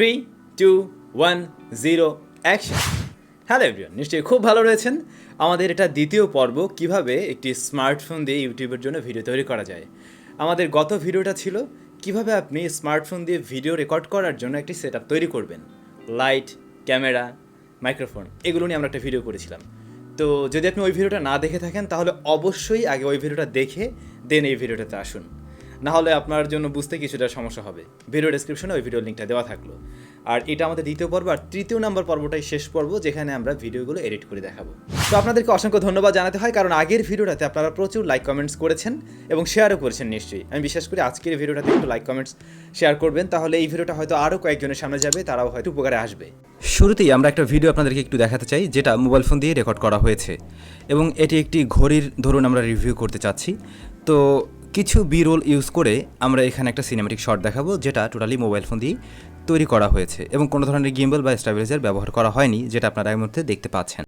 Three two one zero action hello everyone নিশ্চয়ই খুব ভালো রয়েছেন। আমাদের এটা দ্বিতীয় পর্ব, কীভাবে একটি স্মার্টফোন দিয়ে ইউটিউবের জন্য ভিডিও তৈরি করা যায়। আমাদের গত ভিডিওটা ছিল, কীভাবে আপনি স্মার্টফোন দিয়ে ভিডিও রেকর্ড করার জন্য একটি সেট তৈরি করবেন। লাইট ক্যামেরা মাইক্রোফোন এগুলো নিয়ে আমরা একটা ভিডিও করেছিলাম। তো যদি আপনি ওই ভিডিওটা না দেখে থাকেন, তাহলে অবশ্যই আগে ওই ভিডিওটা দেখে দেন এই ভিডিওটাতে আসুন। না হলে আপনার জন্য বুঝতে কিছুটা সমস্যা হবে। ভিডিও ডেসক্রিপশনে ওই ভিডিও লিঙ্কটা দেওয়া থাকল। আর এটা আমাদের দ্বিতীয় পর্ব আর তৃতীয় নম্বর পর্বটাই শেষ পর্ব, যেখানে আমরা ভিডিওগুলো এডিট করে দেখাবো। তো আপনাদেরকে অসংখ্য ধন্যবাদ জানাতে হয়, কারণ আগের ভিডিওটাতে আপনারা প্রচুর লাইক কমেন্টস করেছেন এবং শেয়ারও করেছেন নিশ্চয়ই। আমি বিশ্বাস করি আজকের ভিডিওটাতে একটু লাইক কমেন্টস শেয়ার করবেন, তাহলে এই ভিডিওটা হয়তো আরও কয়েকজনের সামনে যাবে, তারাও হয়তো উপকারে আসবে। শুরুতেই আমরা একটা ভিডিও আপনাদেরকে একটু দেখাতে চাই, যেটা মোবাইল ফোন দিয়ে রেকর্ড করা হয়েছে। এবং এটি একটি ঘড়ির, ধরুন আমরা রিভিউ করতে চাচ্ছি। তো কিছু বি রোল ইউজ করে আমরা এখানে একটা সিনেমেটিক শট দেখাবো, যেটা টোটালি মোবাইল ফোন দিয়ে তৈরি করা হয়েছে এবং কোনো ধরনের গিম্বল বা স্টাবিলাইজার ব্যবহার করা হয়নি, যেটা আপনারা এর মধ্যে দেখতে পাচ্ছেন।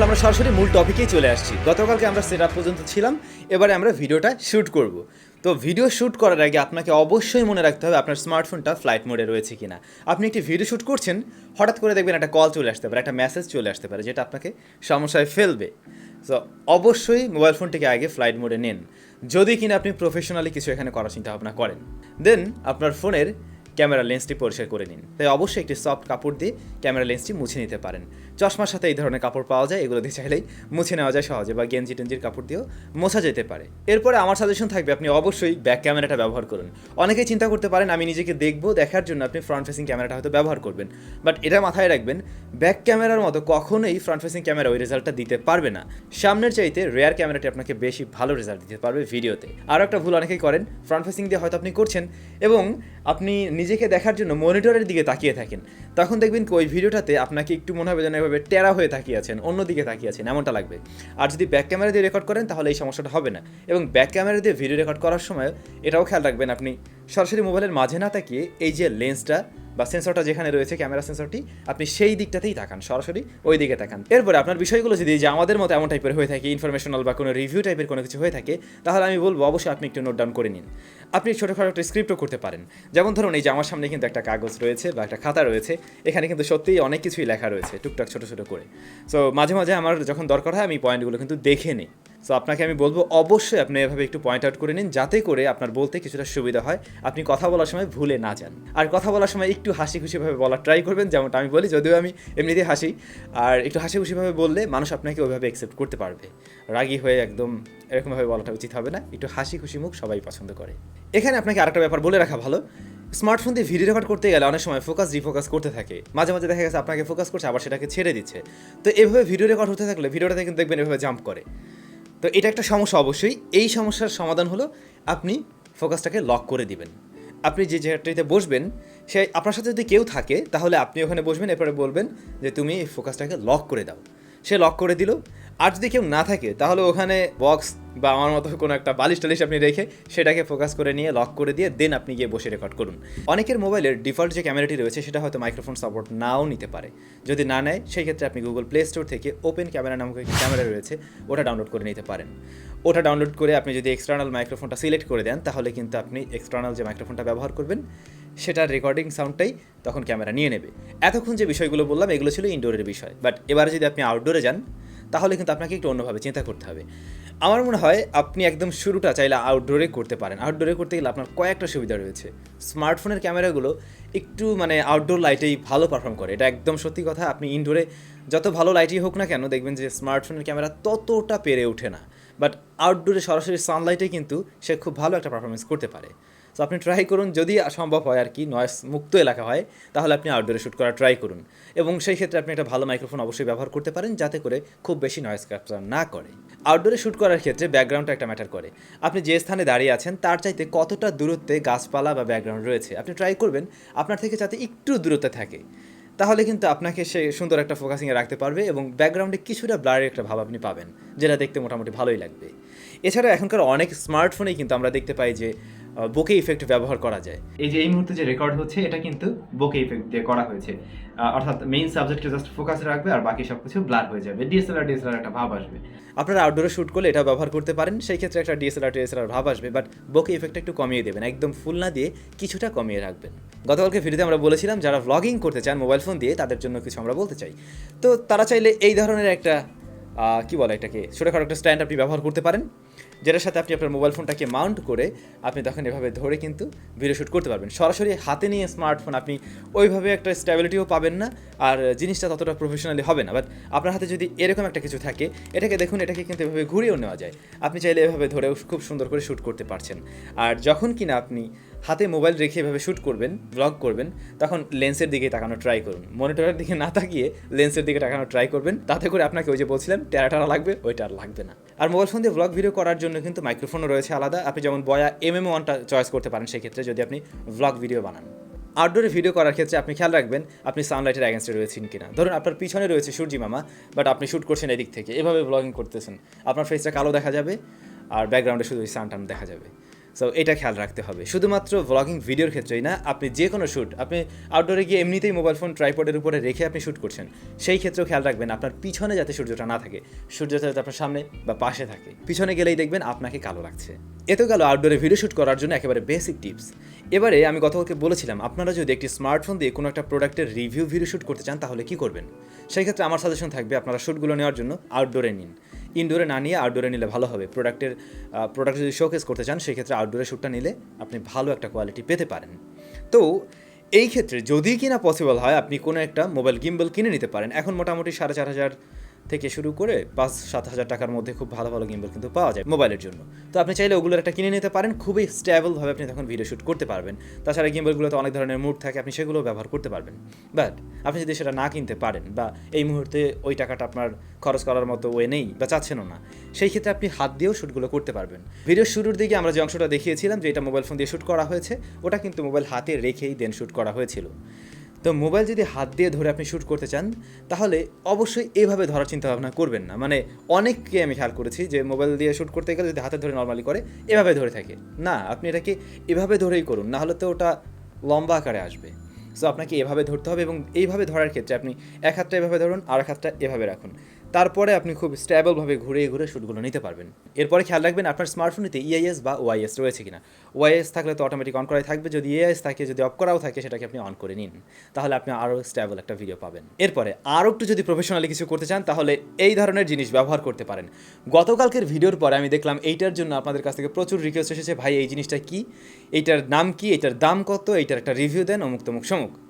তাহলে আমরা সরাসরি মূল টপিকেই চলে আসছি। গতকালকে আমরা সেট পর্যন্ত ছিলাম, এবারে আমরা ভিডিওটা শ্যুট করব। তো ভিডিও শ্যুট করার আগে আপনাকে অবশ্যই মনে রাখতে হবে আপনার স্মার্টফোনটা ফ্লাইট মোডে রয়েছে কিনা। আপনি একটি ভিডিও শ্যুট করছেন, হঠাৎ করে দেখবেন একটা কল চলে আসতে পারে, একটা মেসেজ চলে আসতে পারে, যেটা আপনাকে সমস্যায় ফেলবে। সো অবশ্যই মোবাইল ফোনটিকে আগে ফ্লাইট মোডে নেন। যদি কিনা আপনি প্রফেশনালি কিছু এখানে করার চিন্তা ভাবনা করেন। দেন আপনার ফোনের ক্যামেরা লেন্সটি পরিষ্কার করে নিন। তাই অবশ্যই একটি সফট কাপড় দিয়ে ক্যামেরা লেন্সটি মুছে নিতে পারেন। চশমার সাথে এই ধরনের কাপড় পাওয়া যায়, এগুলো দিয়ে চাইলেই মুছে নেওয়া যায় সহজে বা গেঞ্জি টেঞ্জির কাপড় দিয়েও মোছা যেতে পারে। এরপরে আমার সাজেশন থাকবে, আপনি অবশ্যই ব্যাক ক্যামেরাটা ব্যবহার করুন। অনেকেই চিন্তা করতে পারেন, আমি নিজেকে দেখব, দেখার জন্য আপনি ফ্রন্ট ফেসিং ক্যামেরাটা হয়তো ব্যবহার করবেন। বাট এটা মাথায় রাখবেন ব্যাক ক্যামেরার মতো কখনোই ফ্রন্ট ফেসিং ক্যামেরা ওই রেজাল্টটা দিতে পারবে না। সামনের চাইতে রেয়ার ক্যামেরাটি আপনাকে বেশি ভালো রেজাল্ট দিতে পারবে ভিডিওতে আরও একটা ভুল অনেকেই করেন ফ্রন্ট ফেসিং দিয়ে হয়তো আপনি করছেন এবং আপনি নিজেকে দেখার জন্য মনিটরের দিকে তাকিয়ে থাকেন। তখন দেখবেন ওই ভিডিওটাতে আপনাকে একটু মনে হবে যেন এভাবে টেরা হয়ে তাকিয়ে আছেন অন্যদিকে তাকিয়ে আছেন এমনটা লাগবে। আর যদি ব্যাক ক্যামেরা দিয়ে রেকর্ড করেন, তাহলে এই সমস্যাটা হবে না। এবং ব্যাক ক্যামেরা দিয়ে ভিডিও রেকর্ড করার সময় এটাও খেয়াল রাখবেন আপনি। সরাসরি মোবাইলের মাঝে না তাকিয়ে এই যে লেন্সটা বা সেন্সরটা যেখানে রয়েছে ক্যামেরা সেন্সরটি আপনি সেই দিকটাতেই তাকান, সরাসরি ওই দিকে তাকান। এরপরে আপনার বিষয়গুলো যদি যে আমাদের মতো এমন টাইপের হয়ে থাকে ইনফরমেশনাল বা কোনো রিভিউ টাইপের কোনো কিছু হয়ে থাকে, তাহলে আমি বলব অবশ্যই আপনি একটু নোট ডাউন করে নিন। আপনি ছোটোখাটো একটা স্ক্রিপ্টও করতে পারেন। যেমন ধরুন এই যে আমার সামনে কিন্তু একটা কাগজ রয়েছে বা একটা খাতা রয়েছে, এখানে কিন্তু সত্যিই অনেক কিছুই লেখা রয়েছে, টুকটাক ছোটো ছোটো করে। সো মাঝে মাঝে আমার যখন দরকার হয়, আমি পয়েন্টগুলো কিন্তু দেখে নিই। সো আপনাকে আমি বলব, অবশ্যই আপনি এভাবে একটু পয়েন্ট আউট করে নিন, যাতে করে আপনার বলতে কিছুটা সুবিধা হয়। আপনি কথা বলার সময় ভুলে না যান। আর কথা বলার সময় একটু হাসি খুশিভাবে বলার ট্রাই করবেন, যেমনটা আমি বলি, যদিও আমি এমনিতেই হাসি। আর একটু হাসি খুশিভাবে বললে মানুষ আপনাকে ওইভাবে অ্যাকসেপ্ট করতে পারবে। রাগী হয়ে একদম এরকমভাবে বলাটা উচিত হবে না। একটু হাসি খুশি মুখ সবাই পছন্দ করে। এখানে আপনাকে আরেকটা ব্যাপার বলে রাখা ভালো। স্মার্টফোন দিয়ে ভিডিও রেকর্ড করতে গেলে অনেক সময় ফোকাস রিফোকাস করতে থাকে। মাঝে মাঝে দেখা গেছে আপনাকে ফোকাস করছে, আবার সেটাকে ছেড়ে দিচ্ছে। তো এভাবে ভিডিও রেকর্ড হতে থাকলে ভিডিওটাতে কিন্তু দেখবেন এভাবে জাম্প করে। তো এটা একটা সমস্যা অবশ্যই। এই সমস্যার সমাধান হলো আপনি ফোকাসটাকে লক করে দিবেন। আপনি যে জায়গাটাতে বসবেন, সে আপনার সাথে যদি কেউ থাকে, তাহলে আপনি ওখানে বসবেন, এরপরে বলবেন যে, তুমি এই ফোকাসটাকে লক করে দাও। সে লক করে দিল আর যদি কেউ না থাকে, তাহলে ওখানে বক্স বা আমার মতো কোনো একটা বালিশ টালিশ আপনি রেখে সেটাকে ফোকাস করে নিয়ে লক করে দিয়ে দেন আপনি গিয়ে বসে রেকর্ড করুন। অনেকের মোবাইলের ডিফল্ট যে ক্যামেরাটি রয়েছে, সেটা হয়তো মাইক্রোফোন সাপোর্ট নাও নিতে পারে। যদি না নেয় সেই ক্ষেত্রে আপনি গুগল প্লে স্টোর থেকে ওপেন ক্যামেরা নামক একটি ক্যামেরা রয়েছে, ওটা ডাউনলোড করে নিতে পারেন। ওটা ডাউনলোড করে আপনি যদি এক্সটার্নাল মাইক্রোফোনটা সিলেক্ট করে দেন, তাহলে কিন্তু আপনি এক্সটার্নাল যে মাইক্রোফোনটা ব্যবহার করবেন, সেটার রেকর্ডিং সাউন্ডটাই তখন ক্যামেরা নিয়ে নেবে। এতক্ষণ যে বিষয়গুলো বললাম, এগুলো ছিল ইনডোরের বিষয়। বাট এবারে যদি আপনি আউটডোরে যান তাহলে কিন্তু আপনাকে একটু অন্যভাবে চিন্তা করতে হবে। আমার মনে হয় আপনি একদম শুরুটা চাইলে আউটডোরে করতে পারেন। আউটডোরে করতে গেলে আপনার কয়েকটা সুবিধা রয়েছে। স্মার্টফোনের ক্যামেরাগুলো একটু মানে আউটডোর লাইটেই ভালো পারফর্ম করে। এটা একদম সত্যি কথা, আপনি ইনডোরে যত ভালো লাইটই হোক না কেন দেখবেন যে স্মার্টফোনের ক্যামেরা ততটা পেরে ওঠে না। বাট আউটডোরে সরাসরি সানলাইটে কিন্তু সে খুব ভালো একটা পারফরমেন্স করতে পারে। সো আপনি ট্রাই করুন, যদি সম্ভব হয় আর কি নয়েস মুক্ত এলাকা হয়, তাহলে আপনি আউটডোরে শ্যুট করা ট্রাই করুন। এবং সেই ক্ষেত্রে আপনি একটা ভালো মাইক্রোফোন অবশ্যই ব্যবহার করতে পারেন, যাতে করে খুব বেশি নয়েস ক্যাপচার না করে। আউটডোরে শ্যুট করার ক্ষেত্রে ব্যাকগ্রাউন্ডটা একটা ম্যাটার করে। আপনি যে স্থানে দাঁড়িয়ে আছেন, তার চাইতে কতটা দূরত্বে গাছপালা বা ব্যাকগ্রাউন্ড রয়েছে, আপনি ট্রাই করবেন, আপনার থেকে যাতে একটু দূরত্বে থাকে। তাহলে কিন্তু আপনাকে সে সুন্দর একটা ফোকাসিংয়ে রাখতে পারবে এবং ব্যাকগ্রাউন্ডে কিছুটা ব্লারের একটা ভাব আপনি পাবেন, যেটা দেখতে মোটামুটি ভালোই লাগবে। এছাড়া এখনকার অনেক স্মার্টফোনেই কিন্তু আমরা দেখতে পাই যে বোকে ইফেক্ট ব্যবহার করা যায়। এই যে এই মুহূর্তে যে রেকর্ড হচ্ছে এটা কিন্তু বোকে ইফেক্ট দিয়ে করা হয়েছে। অর্থাৎ মেইন সাবজেক্টকে জাস্ট ফোকাস রাখবে আর বাকি সব কিছু ব্লার হয়ে যাবে। ডিএসএলআর ডিএসএলআর একটা ভাব আসবে। আপনারা আউটডোরে শ্যুট করলে এটা ব্যবহার করতে পারেন সেই ক্ষেত্রে একটা ডিএসএলআর ডিএসএলআর ভাব আসবে বাট বোকে ইফেক্টটা একটু কমিয়ে দেবেন একদম ফুল না দিয়ে কিছুটা কমিয়ে রাখবেন। গতকালকে ভিডিওতে আমরা বলেছিলাম যারা ভ্লগিং করতে চান মোবাইল ফোন দিয়ে তাদের জন্য কিছু আমরা বলতে চাই। তো তারা চাইলে এই ধরনের একটা কি বলে এটাকে ছোটোখাটো একটা স্ট্যান্ড আপনি ব্যবহার করতে পারেন। যেটার সাথে আপনি আপনার মোবাইল ফোনটাকে মাউন্ট করে আপনি তখন এভাবে ধরে কিন্তু ভিডিও শ্যুট করতে পারবেন। সরাসরি হাতে নিয়ে স্মার্টফোন আপনি ওইভাবে একটা স্ট্যাবিলিটিও পাবেন না আর জিনিসটা ততটা প্রফেশনালি হবে না। বাট আপনার হাতে যদি এরকম একটা কিছু থাকে, এটাকে দেখুন, এটাকে কিন্তু এভাবে ঘুরিয়েও নেওয়া যায়। আপনি চাইলে এভাবে ধরেও খুব সুন্দর করে শ্যুট করতে পারছেন। আর যখন কিনা আপনি হাতে মোবাইল রেখে এভাবে শ্যুট করবেন ব্লগ করবেন, তখন লেন্সের দিকে তাকানো ট্রাই করুন। মনিটরের দিকে না তাকিয়ে লেন্সের দিকে তাকানো ট্রাই করবেন, তাতে করে আপনাকে ওই যে বলছিলাম, টেরা টারা লাগবে, ওইটা আর লাগবে না। আর মোবাইল ফোন দিয়ে ব্লগ ভিডিও করার জন্য কিন্তু মাইক্রোফোনও রয়েছে আলাদা। আপনি যেমন বয়া এম এম ওয়ানটা চয়েস করতে পারেন, সেক্ষেত্রে যদি আপনি ব্লগ ভিডিও বানান। আউটডোরে ভিডিও করার ক্ষেত্রে আপনি খেয়াল রাখবেন, আপনি সানলাইটের অ্যাগেন্স্টে রয়েছেন কিনা। ধরুন আপনার পিছনে রয়েছে সূর্যি মামা বাট আপনি শ্যুট করছেন এদিক থেকে। এভাবে ব্লগিং করতেছেন। আপনার ফেসটা কালো দেখা যাবে, আর ব্যাকগ্রাউন্ডে শুধু ওই সানটান দেখা যাবে। সো এটা খেয়াল রাখতে হবে। শুধুমাত্র ব্লগিং ভিডিওর ক্ষেত্রেই না, আপনি যে কোনো শ্যুট আপনি আউটডোরে গিয়ে এমনিতেই মোবাইল ফোন ট্রাইপডের উপরে রেখে আপনি শ্যুট করছেন, সেই ক্ষেত্রেও খেয়াল রাখবেন আপনার পিছনে যাতে সূর্যটা না থাকে। সূর্যটা যাতে আপনার সামনে বা পাশে থাকে। পিছনে গেলেই দেখবেন আপনাকে কালো লাগছে। এত গেল আউটডোরে ভিডিও শ্যুট করার জন্য একেবারে বেসিক টিপস এবারে আমি গতকালকে বলেছিলাম, আপনারা যদি একটি স্মার্টফোন দিয়ে কোনো একটা প্রোডাক্টের রিভিউ ভিডিও শ্যুট করতে চান, তাহলে কি করবেন? সেই ক্ষেত্রে আমার সাজেশন থাকবে আপনারা শ্যুটগুলো নেওয়ার জন্য আউটডোরে নিন। ইনডোরে না নিয়ে আউটডোরে নিলে ভালো হবে। প্রোডাক্টের প্রোডাক্ট যদি শোকেস করতে চান, সেক্ষেত্রে আউটডোরে শ্যুটটা নিলে আপনি ভালো একটা কোয়ালিটি পেতে পারেন। তো, এই ক্ষেত্রে যদি কিনা পসিবল হয়, আপনি কোনো একটা মোবাইল গিম্বল কিনে নিতে পারেন। এখন মোটামুটি সাড়ে চার হাজার থেকে শুরু করে পাঁচ, সাত হাজার টাকার মধ্যে খুব ভালো ভালো গিম্বল কিন্তু পাওয়া যায় মোবাইলের জন্য। তো আপনি চাইলে ওগুলোর একটা কিনে নিতে পারেন, খুবই স্টেবলভাবে আপনি তখন ভিডিও শ্যুট করতে পারবেন। তাছাড়া গিম্বলগুলোতে অনেক ধরনের মুড থাকে, আপনি সেগুলো ব্যবহার করতে পারবেন। বাট আপনি যদি সেটা না কিনতে পারেন বা এই মুহূর্তে ওই টাকাটা আপনার খরচ করার মতো ওয়ে নেই বা চাচ্ছেনও না, সেই ক্ষেত্রে আপনি হাত দিয়েও শ্যুটগুলো করতে পারবেন। ভিডিও শুরুর দিকে আমরা যে অংশটা দেখিয়েছিলাম যে এটা মোবাইল ফোন দিয়ে শ্যুট করা হয়েছে, ওটা কিন্তু মোবাইল হাতে রেখেই দেন শ্যুট করা হয়েছিল। তো মোবাইল যদি হাত দিয়ে ধরে আপনি শ্যুট করতে চান, তাহলে অবশ্যই এভাবে ধরার চিন্তা ভাবনা করবেন না। মানে অনেককে আমি খেয়াল করেছি যে মোবাইল দিয়ে শ্যুট করতে গেলে যদি হাতে ধরে নর্মালি করে, এভাবে ধরে থাকে। না, আপনি এটাকে এভাবে ধরেই করুন, না হলে তো ওটা লম্বা আকারে আসবে। সো আপনাকে এভাবে ধরতে হবে এবং এইভাবে ধরার ক্ষেত্রে আপনি এক হাতটা এভাবে ধরুন আর এক হাতটা এভাবে রাখুন। তারপরে আপনি খুব স্ট্যাবলভাবে ঘুরে ঘুরে শ্যুটগুলো নিতে পারবেন। এরপরে খেয়াল রাখবেন আপনার স্মার্টফোনেতে ইআইএস বা ওয়াইএস রয়েছে কিনা। ওয়াইএস থাকলে তো অটোমেটিক অন করাই থাকবে। যদি ইআইএস থাকে, যদি অফ করাও থাকে, সেটাকে আপনি অন করে নিন। তাহলে আপনি আরও স্ট্যাবল একটা ভিডিও পাবেন। এরপরে আরও একটু যদি প্রফেশনালি কিছু করতে চান, তাহলে এই ধরনের জিনিস ব্যবহার করতে পারেন। গতকালকের ভিডিওর পরে আমি দেখলাম এইটার জন্য আপনাদের কাছ থেকে প্রচুর রিকোয়েস্ট এসেছে, ভাই, এই জিনিসটা কি? এইটার নাম কি? এটার দাম কত? এইটার একটা রিভিউ দেন অমুক তমুক সমুক।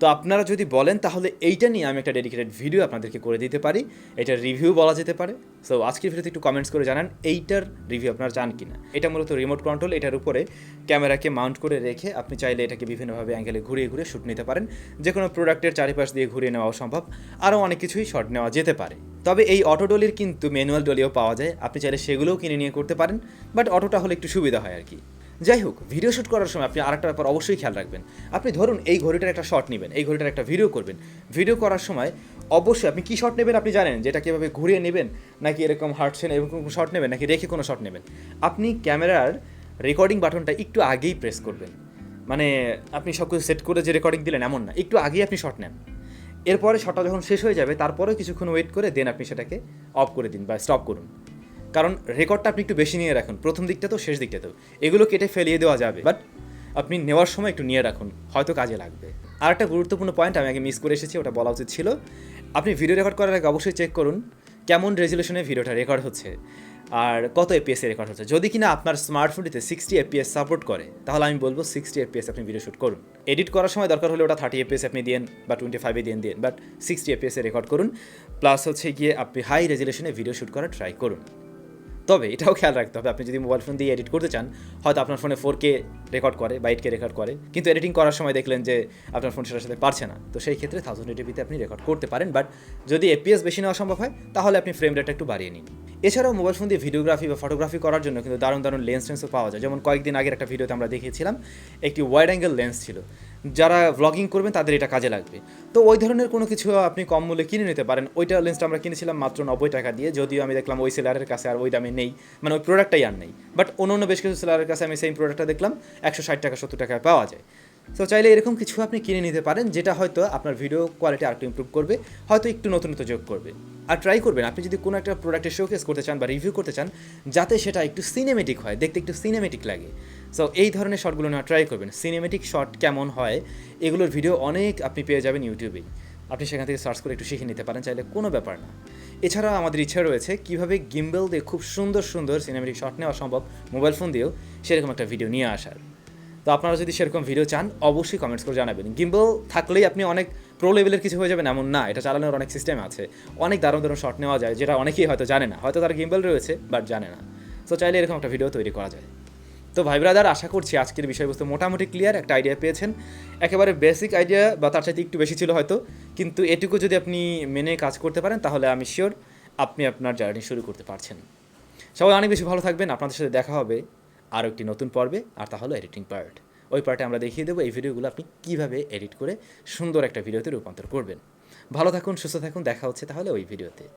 তো আপনারা যদি বলেন, তাহলে এইটা নিয়ে আমি একটা ডেডিকেটেড ভিডিও আপনাদেরকে করে দিতে পারি। এটার রিভিউ বলা যেতে পারে। সো আজকের ভিডিওতে একটু কমেন্টস করে জানান, এইটার রিভিউ আপনারা চান কি না এটা মূলত রিমোট কন্ট্রোল এটার উপরে ক্যামেরাকে মাউন্ট করে রেখে আপনি চাইলে এটাকে বিভিন্নভাবে অ্যাঙ্গেলে ঘুরিয়ে ঘুরে শ্যুট নিতে পারেন। যে কোনো প্রোডাক্টের চারিপাশ দিয়ে ঘুরিয়ে নেওয়াও সম্ভব। আরও অনেক কিছুই শট নেওয়া যেতে পারে। তবে এই অটো ডলির কিন্তু ম্যানুয়াল ডলিও পাওয়া যায়। আপনি চাইলে সেগুলোও কিনে নিয়ে করতে পারেন। বাট অটোটা হলে একটু সুবিধা হয় আর কি। যাই হোক ভিডিও শ্যুট করার সময় আপনি আরেকটা ব্যাপার অবশ্যই খেয়াল রাখবেন। আপনি ধরুন এই ঘড়িটার একটা শট নেবেন, এই ঘড়িটার একটা ভিডিও করবেন। ভিডিও করার সময় অবশ্যই আপনি কী শট নেবেন আপনি জানেন? যেটা কীভাবে ঘুরিয়ে নেবেন, নাকি এরকম হাঁটছেন এরকম শট নেবেন, নাকি রেখে কোনো শট নেবেন? আপনি ক্যামেরার রেকর্ডিং বাটনটা একটু আগেই প্রেস করবেন। মানে আপনি সব কিছু সেট করে যে রেকর্ডিং দিলেন, এমন না। একটু আগেই আপনি শট নেন। এরপরে শটটা যখন শেষ হয়ে যাবে, তারপরেও কিছুক্ষণ ওয়েট করে দেন আপনি সেটাকে অফ করে দিন বা স্টপ করুন। কারণ রেকর্ডটা আপনি একটু বেশি নিয়ে রাখুন। প্রথম দিকটা তো শেষ দিকটা তো এগুলো কেটে ফেলিয়ে দেওয়া যাবে। বাট আপনি নেওয়ার সময় একটু নিয়ে রাখুন। হয়তো কাজে লাগবে। আর একটা গুরুত্বপূর্ণ পয়েন্ট আমি আগে মিস করে এসেছি, ওটা বলা উচিত ছিল। আপনি ভিডিও রেকর্ড করার আগে অবশ্যই চেক করুন কেমন রেজুলেশনে ভিডিওটা রেকর্ড হচ্ছে আর কত এপিএস রেকর্ড হচ্ছে। যদি কিনা আপনার স্মার্টফোনটিতে সিক্সটি এপিএস সাপোর্ট করে, তাহলে আমি বলব সিক্সটি এপিএস আপনি ভিডিও শ্যুট করুন। এডিট করার সময় দরকার হলে ওটা থার্টি এপিএস আপনি দিন বা টোয়েন্টি ফাইভে দিন দিন বাট সিক্সটি এপিএসে রেকর্ড করুন। প্লাস হচ্ছে গিয়ে আপনি হাই রেজুলেশনে ভিডিও শ্যুট করার ট্রাই করুন। তবে এটাও খেয়াল রাখতে হবে, আপনি যদি মোবাইল ফোন দিয়ে এডিট করতে চান, হয়তো আপনার ফোনে ফোর কে রেকর্ড করে বা এইট কে রেকর্ড করে। কিন্তু এডিটিং করার সময় দেখলেন যে আপনার ফোন সেটার সাথে পারছে না। তো সেই ক্ষেত্রে থাউজেন্ড এটিপিতে আপনি রেকর্ড করতে পারেন। বাট যদি এপিএস বেশি নেওয়া সম্ভব হয়, তাহলে আপনি ফ্রেম রেটটা একটু বাড়িয়ে নিন। এছাড়াও মোবাইল ফোন দিয়ে ভিডিওগ্রাফি বা ফটোগ্রাফি করার জন্য কিন্তু দারুণ দারুণ লেন্স টেন্সও পাওয়া যায়। যেমন কয়েকদিন আগের একটা ভিডিওতে আমরা দেখিয়েছিলাম, একটি ওয়াইড অ্যাঙ্গেল লেন্স ছিল। যারা ভ্লগিং করবেন তাদের এটা কাজে লাগবে। তো ওই ধরনের কোনো কিছু আপনি কম মূল্যে কিনে নিতে পারেন। ওইটা লেন্সটা আমরা কিনেছিলাম মাত্র নব্বই টাকা দিয়ে। যদিও আমি দেখলাম ওই সেলারের কাছে আর ওই দামে নেই। মানে ওই প্রোডাক্টটাই আর নেই। বাট অন্য অন্য বেশ কিছু সেলারের কাছে আমি সেই প্রোডাক্টটা দেখলাম। একশো ষাট টাকা, সত্তর টাকায় পাওয়া যায়। তো চাইলে এরকম কিছু আপনি কিনে নিতে পারেন, যেটা হয়তো আপনার ভিডিও কোয়ালিটি আরেকটু ইমপ্রুভ করবে, হয়তো একটু নতুনত্ব যোগ করবে। আর ট্রাই করবেন। আপনি যদি কোনো একটা প্রোডাক্টের শোকেস করতে চান বা রিভিউ করতে চান, যাতে সেটা একটু সিনেমেটিক হয়, দেখতে একটু সিনেমেটিক লাগে। সো এই ধরনের শটগুলো নেওয়া ট্রাই করবেন। সিনেমেটিক শট কেমন হয়, এগুলোর ভিডিও অনেক আপনি পেয়ে যাবেন ইউটিউবে আপনি সেখান থেকে সার্চ করে একটু শিখে নিতে পারেন, চাইলে কোনো ব্যাপার না। এছাড়া আমাদের ইচ্ছা রয়েছে কীভাবে গিম্বেল দিয়ে খুব সুন্দর সুন্দর সিনেমেটিক শট নেওয়া সম্ভব মোবাইল ফোন দিয়েও সেরকম একটা ভিডিও নিয়ে আসার। তো আপনারা যদি সেরকম ভিডিও চান, অবশ্যই কমেন্টস করে জানাবেন। গিম্বল থাকলেই আপনি অনেক প্রো লেভেলের কিছু হয়ে যাবেন, এমন না। এটা চালানোর অনেক সিস্টেম আছে। অনেক দারুণ দারুণ শট নেওয়া যায়, যেটা অনেকেই হয়তো জানে না। হয়তো তার গিম্বল রয়েছে বাট জানে না। তো চাইলে এরকম একটা ভিডিও তৈরি করা যায়। তো ভাই ব্রাদার আশা করছি আজকের বিষয়বস্তু মোটামুটি ক্লিয়ার একটা আইডিয়া পেয়েছেন। একেবারে বেসিক আইডিয়া বা তার চাইতে একটু বেশি ছিল হয়তো। কিন্তু এটুকু যদি আপনি মেনে কাজ করতে পারেন, তাহলে আমি শিওর আপনি আপনার জার্নি শুরু করতে পারছেন। সবাই অনেক বেশি ভালো থাকবেন। আপনাদের সাথে দেখা হবে। আরও একটি নতুন পর্বে, আর তা হলো এডিটিং পার্ট ওই পার্টে আমরা দেখিয়ে দেবো এই ভিডিওগুলো আপনি কীভাবে এডিট করে সুন্দর একটা ভিডিওতে রূপান্তর করবেন। ভালো থাকুন, সুস্থ থাকুন, দেখা হচ্ছে তাহলে ওই ভিডিওতে।